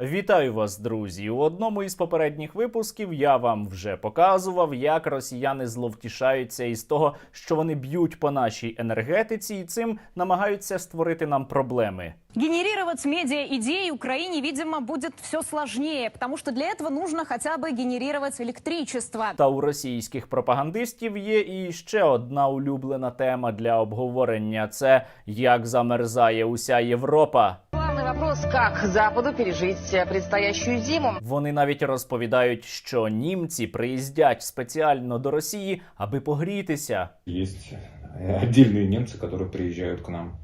Вітаю вас, друзі! У одному із попередніх випусків я вам вже показував, як росіяни зловтішаються із того, що вони б'ють по нашій енергетиці, і цим намагаються створити нам проблеми. Генерировать с медиа-идеи Украине, видимо, будет все сложнее, потому что для этого нужно хотя бы генерировать электричество. Та у російських пропагандистів є і ще одна улюблена тема для обговорення: це як замерзає уся Європа. Главный вопрос, как Западу пережить предстоящую зиму. Вони навіть розповідають, що німці приїздять спеціально до Росії, аби погрітися. Есть э, отдельные немцы, которые приезжают к нам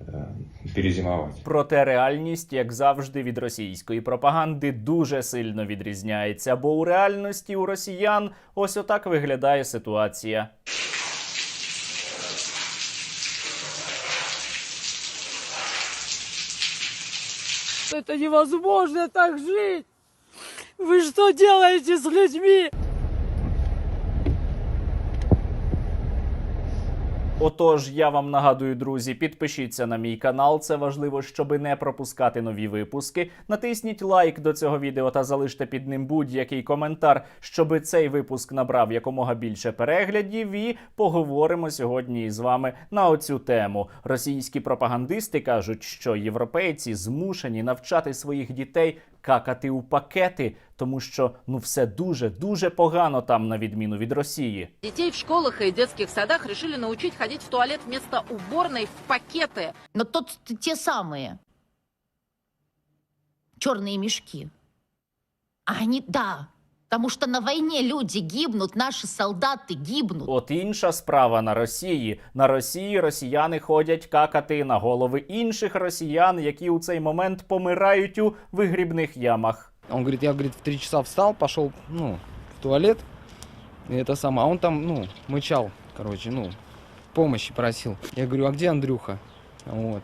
э, перезимовать. Проте реальність, як завжди, від російської пропаганди дуже сильно відрізняється, бо у реальності у росіян ось отак виглядає ситуація. Это невозможно так жить! Вы что делаете с людьми? Отож, я вам нагадую, друзі, підпишіться на мій канал. Це важливо, щоби не пропускати нові випуски. Натисніть лайк до цього відео та залиште під ним будь-який коментар, щоби цей випуск набрав якомога більше переглядів. І поговоримо сьогодні із вами на оцю тему. Російські пропагандисти кажуть, що європейці змушені навчати своїх дітей какати у пакети, тому що ну все дуже дуже погано там, на відміну від Росії. Детей в школах и детских садах решили научить ходить в туалет вместо уборной в пакеты. Но тот те самые черные мешки. А Они, да, потому что на войне люди гибнут, наши солдаты гибнут. От інша справа на Росії. На Росії росіяни ходять какати на голови інших росіян, які у цей момент помирають у вигрібних ямах. Он говорит, я, говорит, в три часа встал, пошел, ну, в туалет, и это самое. А он там, ну, мычал, короче, ну, помощи просил. Я говорю, а где Андрюха? Вот.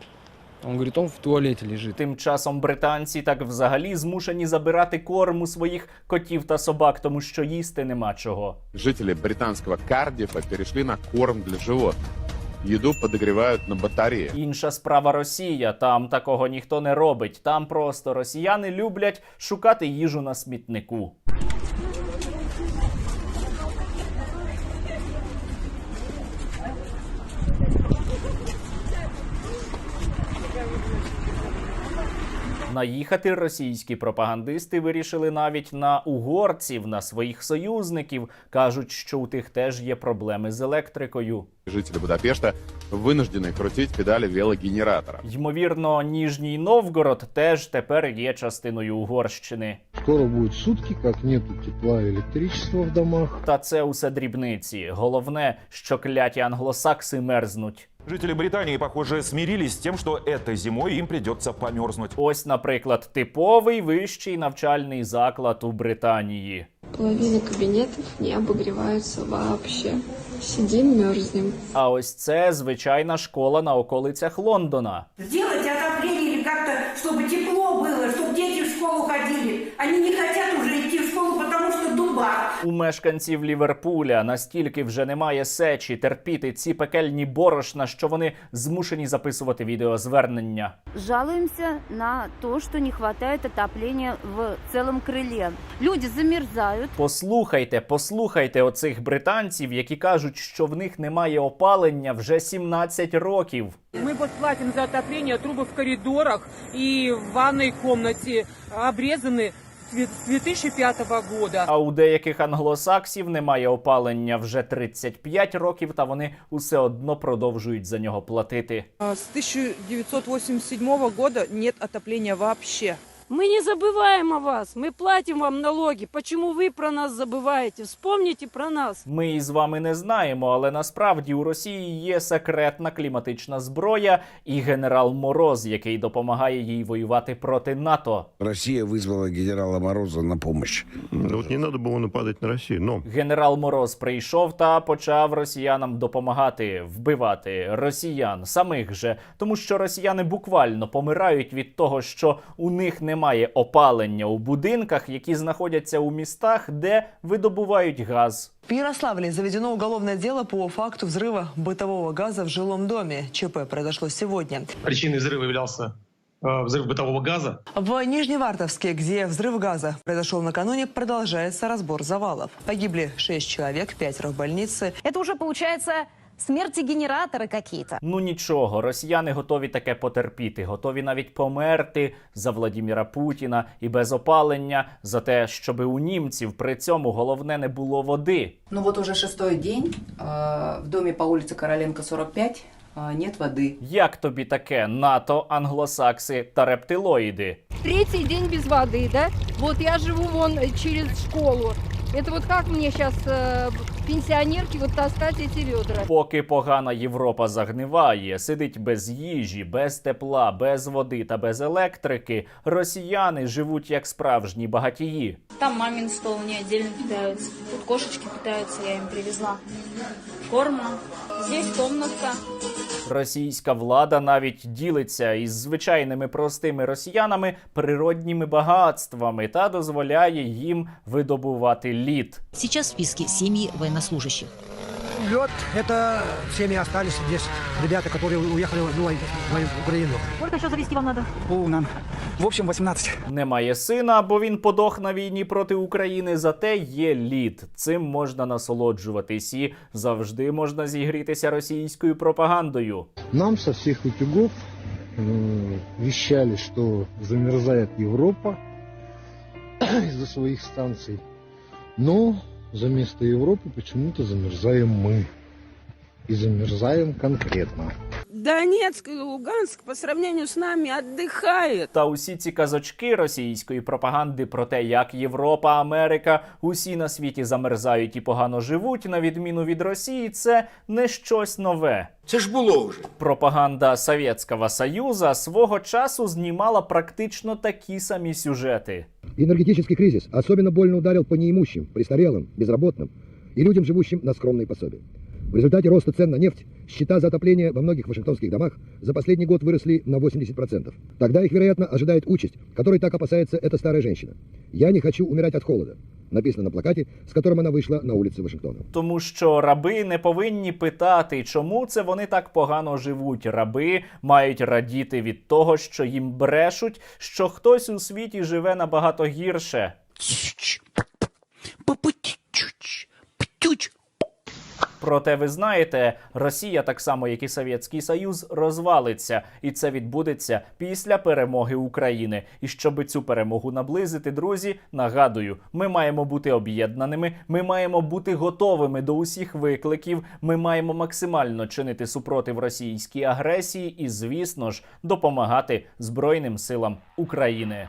Он говорит, он в туалете лежит. Тим часом британці так взагалі змушені забирати корм у своїх котів та собак, тому що їсти нема чого. Жители британского Кардифа перешли на корм для животных. Еду подогрівають на батареї. Інша справа Росія. Там такого ніхто не робить. Там просто росіяни люблять шукати їжу на смітнику. Наїхати російські пропагандисти вирішили навіть на угорців, на своїх союзників. кажуть, що у тих теж є проблеми з електрикою. Жителі Будапешта вынуждены крутить педали велогенератора. Ймовірно, Ніжній Новгород теж тепер є частиною Угорщини. Скоро будут сутки, как нету тепла и электричества в домах. Та це усе дрібниці. Головне, що кляті англосакси мерзнуть. Жители Британии, похоже, смирились с тем, что этой зимой им придется померзнуть. Ось, наприклад, типовий вищий навчальний заклад у Британії. Половина кабинетов не обогреваются вообще. Сидим, мерзнем. А ось це звичайна школа на околицях Лондона. Сделайте отопление или как-то, чтобы тепло было, чтобы дети в школу ходили. Они не хотят уже идти в школу, потому что дубак. У мешканців Ліверпуля настільки вже немає сечі терпіти ці пекельні борошна, що вони змушені записувати відеозвернення. Жалуемся на то, что не хватает отопления в целом крыле. Люди замерзают. Послухайте, послухайте оцих британців, які кажуть, що в них немає опалення вже 17 років. Мы вот платим за отопление, трубы в коридорах и в ванной комнате обрезаны с 2005 года. А у деяких англосаксів немає опалення вже 35 років, та вони усе одно продовжують за нього платити. С 1987 года нет отопления вообще. Мы не забываем о вас, мы платим вам налоги. Почему вы про нас забываете? Вспомните про нас. Ми із вами не знаємо, але насправді у Росії є секретна кліматична зброя і генерал Мороз, який допомагає їй воювати проти НАТО. Россия вызвала генерала Мороза на помощь. Вот не надо было нападать на Россию, но... Генерал Мороз прийшов та почав росіянам допомагати вбивати росіян самих же, тому що росіяни буквально помирають від того, що у них немає опалення у будинках, які знаходяться у містах, де видобувають газ. В Ярославле заведено уголовное дело по факту взрыва бытового газа в жилом доме. ЧП произошло сегодня. Причиной взрыва являлся взрыв бытового газа. В Нижневартовске, где взрыв газа произошел накануне, продолжается разбор завалов. Погибли шесть человек, пятеро в больнице. Это уже получается смерти-генераторы какие-то. Ну нічого, росіяни готові таке потерпіти, готові навіть померти за Владіміра Путіна і без опалення за те, щоби у німців при цьому головне не було води. Ну вот уже шестой день э, в доме по улице Короленко 45 э, нет воды. Як тобі таке НАТО, англосакси та рептилоїди? Третий день без воды, да? Вот я живу вон через школу. Это вот как мне сейчас пенсионерки вот таскати ці відра. Поки погана Європа загниває, сидить без їжі, без тепла, без води та без електрики, росіяни живуть як справжні багатії. Там мамін стол, не отдельно питаються. Тут кошечки питаються, я їм привезла. Корма. Здесь комнатка. Російська влада навіть ділиться із звичайними простими росіянами природніми багатствами та дозволяє їм видобувати лід. Сейчас в списке семьи военнослужащих. Лед – это семьи остались здесь. Ребята, которые уехали ну, в Украину. Сколько еще завести вам надо? Полном. В общем, 18. Немає сина, бо він подох на війні проти України. Зате є лід. Цим можна насолоджуватись і завжди можна зігрітися російською пропагандою. Нам со всех утюгов э, вещали, что замерзает Европа из-за своих станций. Но за место Европы почему-то замерзаем мы. И замерзаем конкретно. Донецк и Луганск по сравнению с нами отдыхает. Та усі ці казочки російської пропаганди про те, як Європа, Америка, усі на світі замерзають і погано живуть, на відміну від Росії, це не щось нове. Це ж було вже. Пропаганда Совєтського Союза свого часу знімала практично такі самі сюжети. Энергетический кризис особенно больно ударил по неимущим, престарелым, безработным и людям, живущим на скромные пособия. В результате роста цен на нефть счета за отопление во многих вашингтонских домах за последний год выросли на 80%. Тогда их, вероятно, ожидает участь, которой так опасается эта старая женщина. «Я не хочу умирать от холода», написано на плакате, с которым она вышла на улицы Вашингтона. Тому що раби не повинні питати, чому це вони так погано живуть. Раби мають радіти від того, що їм брешуть, що хтось у світі живе набагато гірше. Проте ви знаєте, Росія, так само як і Совєтський Союз, розвалиться, і це відбудеться після перемоги України. І щоб цю перемогу наблизити, друзі, нагадую, ми маємо бути об'єднаними, ми маємо бути готовими до усіх викликів. Ми маємо максимально чинити супротив російській агресії і, звісно ж, допомагати Збройним силам України.